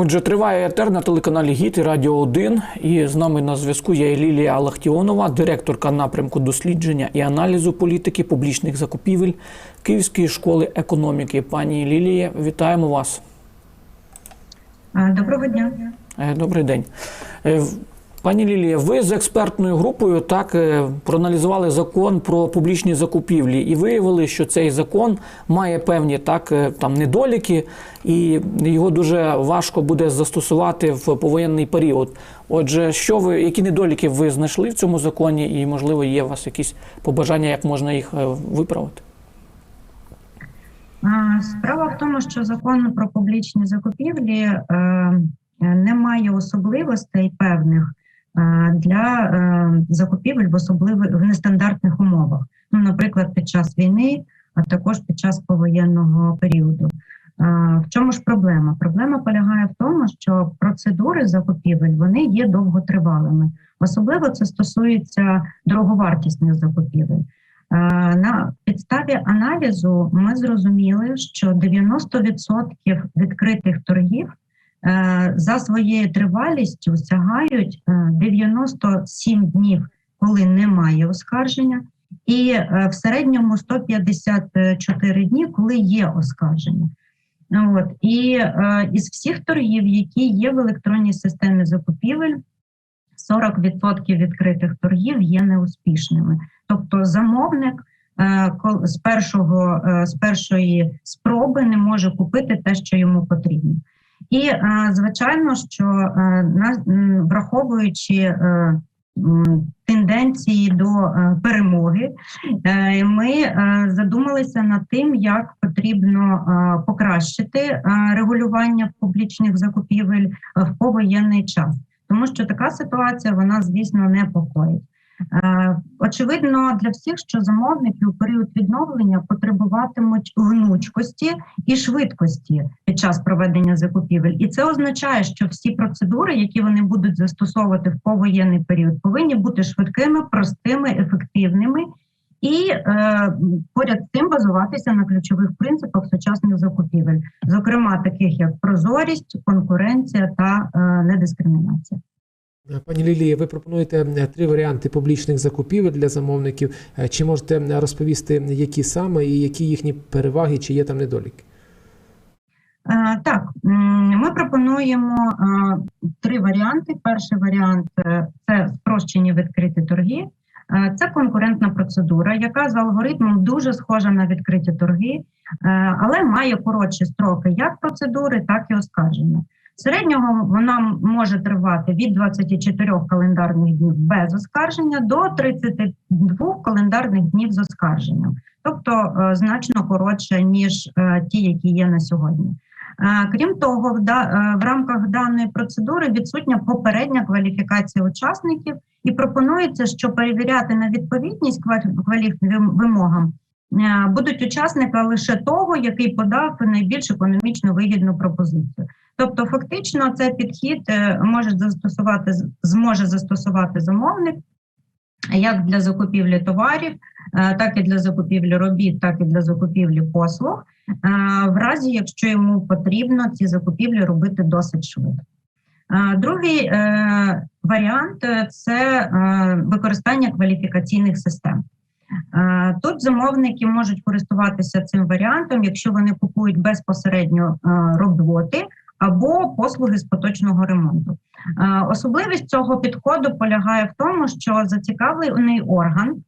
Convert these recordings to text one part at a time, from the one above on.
Отже, триває етер на телеканалі ГІТ і Радіо 1. І з нами на зв'язку є Лілія Лахтіонова, директорка напрямку дослідження і аналізу політики публічних закупівель Київської школи економіки. Пані Ліліє, вітаємо вас. Доброго дня. Е, Добрий день. Пані Лілія, ви з експертною групою так е, проаналізували закон про публічні закупівлі і виявили, що цей закон має певні так е, там недоліки, і його дуже важко буде застосувати в повоєнний період. Отже, що ви які недоліки ви знайшли в цьому законі, і можливо є у вас якісь побажання, як можна їх е, виправити? Справа в тому, що закон про публічні закупівлі е, не має особливостей певних для е, закупівель в особливих в нестандартних умовах. Ну, наприклад, під час війни, а також під час повоєнного періоду. Е, В чому ж проблема? Проблема полягає в тому, що процедури закупівель вони є довготривалими. Особливо це стосується дороговартісних закупівель. Е, На підставі аналізу ми зрозуміли, що 90% відкритих торгів е, за своєю тривалістю сягають е, 97 днів, коли немає оскарження, і е, в середньому 154 дні, коли є оскарження. От і е, із всіх торгів, які є в електронній системі закупівель, 40% відкритих торгів є неуспішними. Тобто замовник е, з першого е, з першої спроби не може купити те, що йому потрібно. І е, звичайно, що е, враховуючи е, тенденції до перемоги, ми задумалися над тим, як потрібно покращити регулювання публічних закупівель в повоєнний час, тому що така ситуація вона, звісно, непокоїть. Е, Очевидно для всіх, що замовники у період відновлення потребуватимуть гнучкості і швидкості під час проведення закупівель, і це означає, що всі процедури, які вони будуть застосовувати в повоєнний період, повинні бути швидкими, простими, ефективними і е, поряд з цим базуватися на ключових принципах сучасних закупівель, зокрема таких як прозорість, конкуренція та е, недискримінація. Пані Лілії, ви пропонуєте три варіанти публічних закупівель для замовників. Е, Чи можете розповісти, які саме і які їхні переваги, чи є там недоліки? Е, Так, ми пропонуємо е, три варіанти. Перший варіант це спрощені відкриті торги. Це конкурентна процедура, яка за алгоритмом дуже схожа на відкриті торги, але має коротші строки як процедури, так і оскарження. В середньому вона може тривати від 24 календарних днів без оскарження до 32 календарних днів з оскарженням, тобто е, значно коротше ніж е, ті, які є на сьогодні. Е, Крім того, в, рамках даної процедури відсутня попередня кваліфікація учасників, і пропонується, що перевіряти на відповідність вимогам будуть учасника лише того, який подав найбільш економічно вигідну пропозицію. Тобто, фактично, цей підхід е, може застосувати зможе застосувати замовник як для закупівлі товарів, е, так і для закупівлі робіт, так і для закупівлі послуг, е, в разі, якщо йому потрібно ці закупівлі робити досить швидко. Е, Другий е, варіант е, це е, використання кваліфікаційних систем. Е, Тут замовники можуть користуватися цим варіантом, якщо вони купують безпосередньо е, роботи або послуги з поточного ремонту. Е, Особливість цього підходу полягає в тому, що зацікавлений орган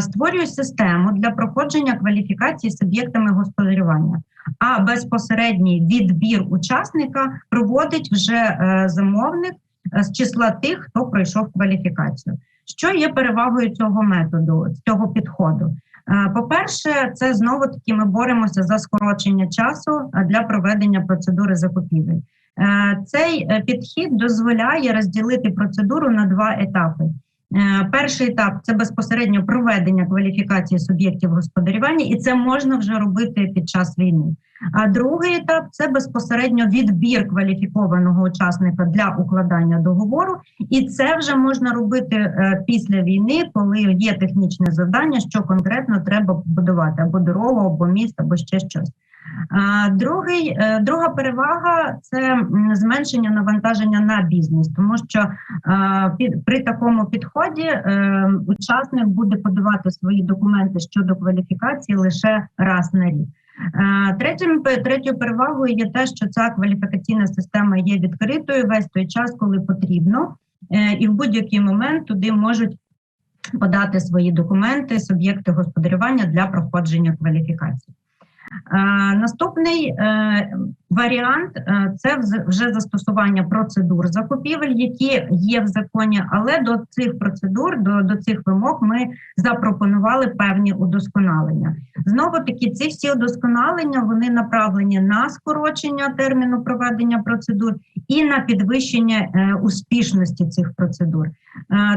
створює систему для проходження кваліфікації суб'єктами господарювання, а безпосередній відбір учасника проводить вже замовник з числа тих, хто пройшов кваліфікацію. Що є перевагою цього методу, цього підходу? Е, По-перше, це знову таки ми боремося за скорочення часу е, для проведення процедури закупівель. Е, Цей підхід дозволяє розділити процедуру на два етапи. Е, Перший етап це безпосередньо проведення кваліфікації суб'єктів господарювання, і це можна вже робити під час війни. А другий етап це безпосередньо відбір кваліфікованого учасника для укладання договору, і це вже можна робити е, після війни, коли є технічне завдання, що конкретно треба побудувати або дорогу, або міст, або ще щось. Другий, е, друга перевага це зменшення навантаження на бізнес, тому що е, при такому підході е, учасник буде подавати свої документи щодо кваліфікації лише раз на рік. Третім третьою перевагою є те, що ця кваліфікаційна система є відкритою весь той час, коли потрібно, і в будь-який момент туди можуть подати свої документи, суб'єкти господарювання для проходження кваліфікації. Е, Наступний е, варіант е, це вже застосування процедур закупівель, які є в законі, але до цих процедур, до, до цих вимог ми запропонували певні удосконалення. Знову таки, ці всі удосконалення вони направлені на скорочення терміну проведення процедур і на підвищення успішності цих процедур.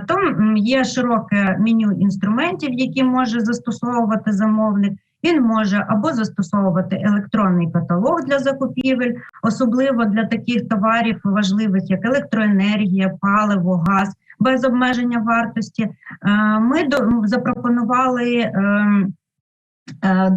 Там є широке меню інструментів, які може застосовувати замовник. Він може або застосовувати електронний каталог для закупівель, особливо для таких товарів важливих, як електроенергія, паливо, газ, без обмеження вартості. Е, Ми запропонували. ем, е,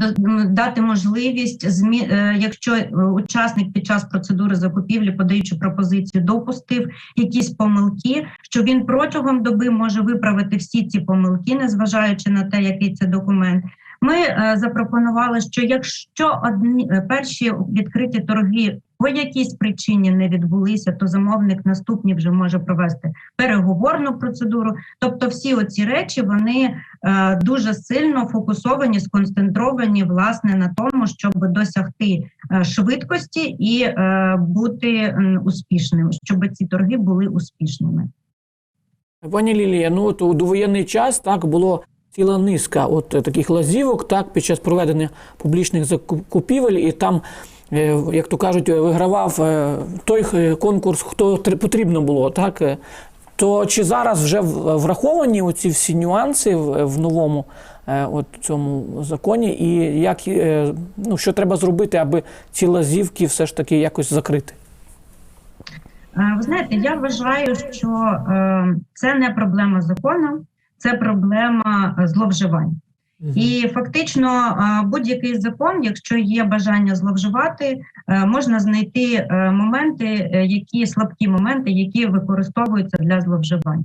Дати можливість змі, е, якщо учасник під час процедури закупівлі, подаючи пропозицію, допустив якісь помилки, що він протягом доби може виправити всі ці помилки, незважаючи на те, який це документ. Ми е, запропонували, що якщо одні е, перші відкриті торги по якійсь причині не відбулися, то замовник наступні вже може провести переговорну процедуру. Тобто, всі оці речі вони е, дуже сильно фокусовані, сконцентровані власне на тому, щоб досягти е, швидкості і е, бути успішним, щоб ці торги були успішними. Пані Лілія, ну от у довоєнний час так було ціла низка от е, таких лазівок, так, під час проведення публічних закупівель, і там, е, як то кажуть, вигравав е, той конкурс, хто потрібно було, так. То чи зараз вже враховані оці всі нюанси в, новому от цьому законі, і як ну, що треба зробити, аби ці лазівки все ж таки якось закрити? Ви знаєте, я вважаю, що це не проблема закону, це проблема е, зловживань. І фактично е, будь-який закон, якщо є бажання зловживати, е, можна знайти моменти, які слабкі моменти, які використовуються для зловживань.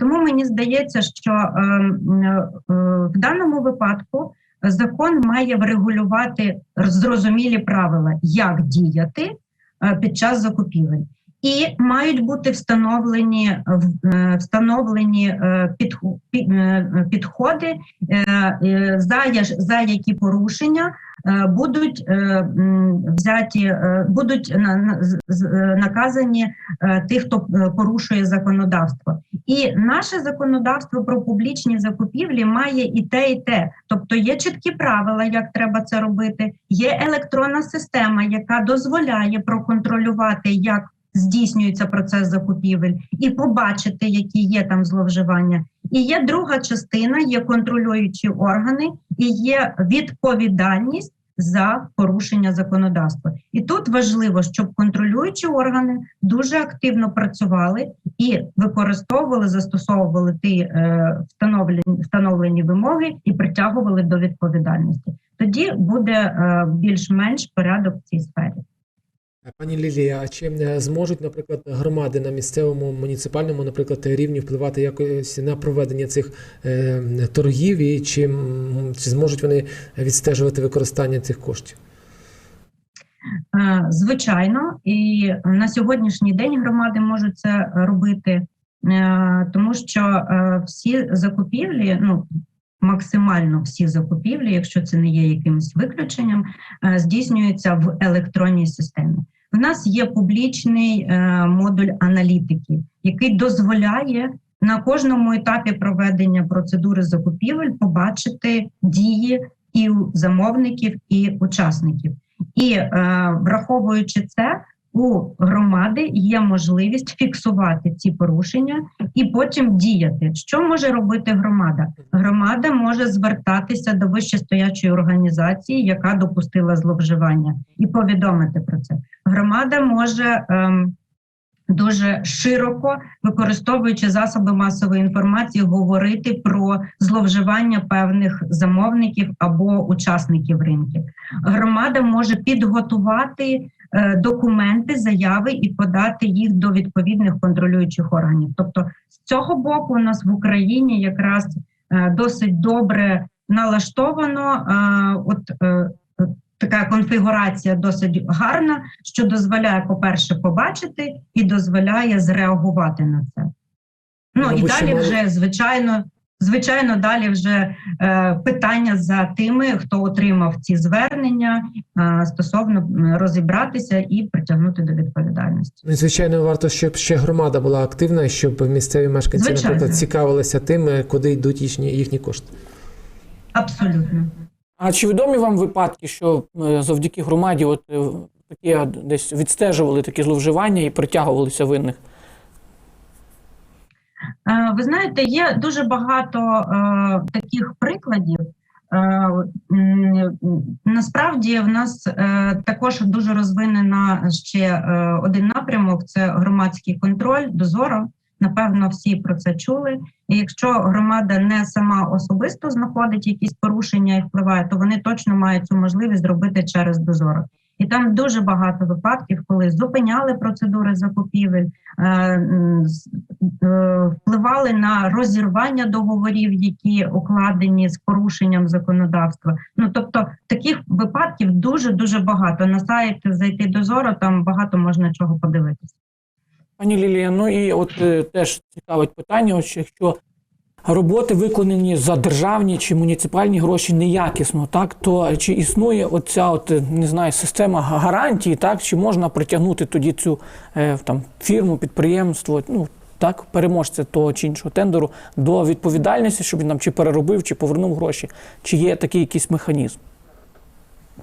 Тому мені здається, що в даному випадку закон має врегулювати зрозумілі правила, як діяти під час закупівель. І мають бути встановлені встановлені підходи, за, які порушення будуть взяті, будуть наказані ті, хто е, порушує законодавство. І наше законодавство про публічні закупівлі має і те, і те. Тобто є чіткі правила, як треба це робити. Є електронна система, яка дозволяє проконтролювати, як здійснюється процес закупівель, і побачити, які є там зловживання. І є друга частина, є контролюючі органи, і є відповідальність за порушення законодавства. І тут важливо, щоб контролюючі органи дуже активно працювали і використовували, застосовували ті е, встановлені, встановлені вимоги і притягували до відповідальності. Тоді буде е, більш-менш порядок в цій сфері. Пані Лілія, а чи е, зможуть, наприклад, громади на місцевому муніципальному, наприклад, рівні впливати якось на проведення цих е, торгів, і чи, чи зможуть вони відстежувати використання цих коштів? Е, Звичайно, і на сьогоднішній день громади можуть це робити, тому що всі закупівлі, ну максимально всі закупівлі, якщо це не є якимось виключенням, здійснюються в електронній системі. У нас є публічний е, модуль аналітики, який дозволяє на кожному етапі проведення процедури закупівель побачити дії і замовників, і учасників. І е, враховуючи це, у громади є можливість фіксувати ці порушення і потім діяти. Що може робити громада? Громада може звертатися до вищестоячої організації, яка допустила зловживання, і повідомити про це. Громада може ем, дуже широко, використовуючи засоби масової інформації, говорити про зловживання певних замовників або учасників ринків. Громада може підготувати документи, заяви і подати їх до відповідних контролюючих органів. Тобто, з цього боку, у нас в Україні якраз е, досить добре налаштовано. е, От е, така конфігурація досить гарна, що дозволяє, по-перше, побачити і дозволяє зреагувати на це. Ну і далі вже звичайно. Звичайно, далі вже е, питання за тими, хто отримав ці звернення е, стосовно розібратися і притягнути до відповідальності. Ну, звичайно, варто, щоб ще громада була активна, щоб місцеві мешканці, Звичайно. наприклад, цікавилися тим, куди йдуть їхні, їхні кошти. Абсолютно. А чи відомі вам випадки, що е, завдяки громаді от такі десь відстежували такі зловживання і притягувалися винних? Е, Ви знаєте, є дуже багато е, таких прикладів. Е, Насправді в нас також дуже розвинена ще один напрямок: це громадський контроль, дозоро. Напевно, всі про це чули. І якщо громада не сама особисто знаходить якісь порушення і впливає, то вони точно мають цю можливість зробити через дозоро. І там дуже багато випадків, коли зупиняли процедури закупівель, е, е, впливали на розірвання договорів, які укладені з порушенням законодавства. Ну тобто таких випадків дуже дуже багато. На сайт зайти до зору, там багато можна чого подивитися. Пані Лілія, ну і от е, теж цікавить питання, що якщо роботи виконані за державні чи муніципальні гроші неякісно, так то чи існує оця от не знаю система га- гарантій, так чи можна притягнути тоді цю е, там фірму, підприємство, ну так, переможця того чи іншого тендеру до відповідальності, щоб він нам чи переробив, чи повернув гроші, чи є такий якийсь механізм?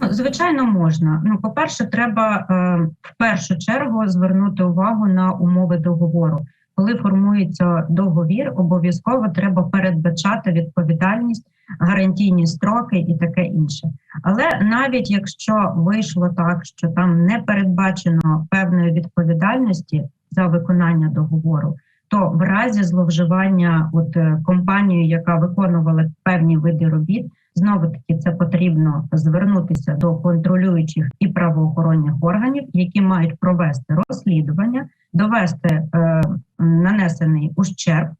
Ну, Звичайно, можна. Ну, по-перше, треба е, в першу чергу звернути увагу на умови договору. Коли формується договір, обов'язково треба передбачати відповідальність, гарантійні строки і таке інше. Але навіть якщо вийшло так, що там не передбачено певної відповідальності за виконання договору, то в разі зловживання от е, компанією, яка виконувала певні види робіт, Знову таки це потрібно звернутися до контролюючих і правоохоронних органів, які мають провести розслідування, довести е, нанесений ущерб е,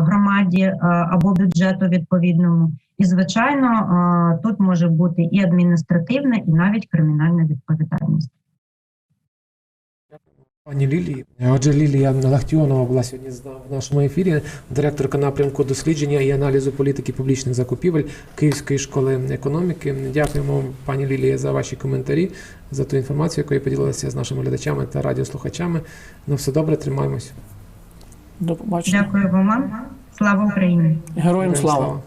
громаді е, або бюджету відповідному. І звичайно, е, тут може бути і адміністративна, і навіть кримінальна відповідальність. Пані Лілії, отже, Лілія Лахтіонова була сьогодні з- в нашому ефірі, директорка напрямку дослідження і аналізу політики публічних закупівель Київської школи економіки. Дякуємо, пані Лілії, за ваші коментарі, за ту інформацію, якою поділилися з нашими глядачами та радіослухачами. На все добре, тримаємось. До побачення. Дякую вам. Слава Україні! Героям слава!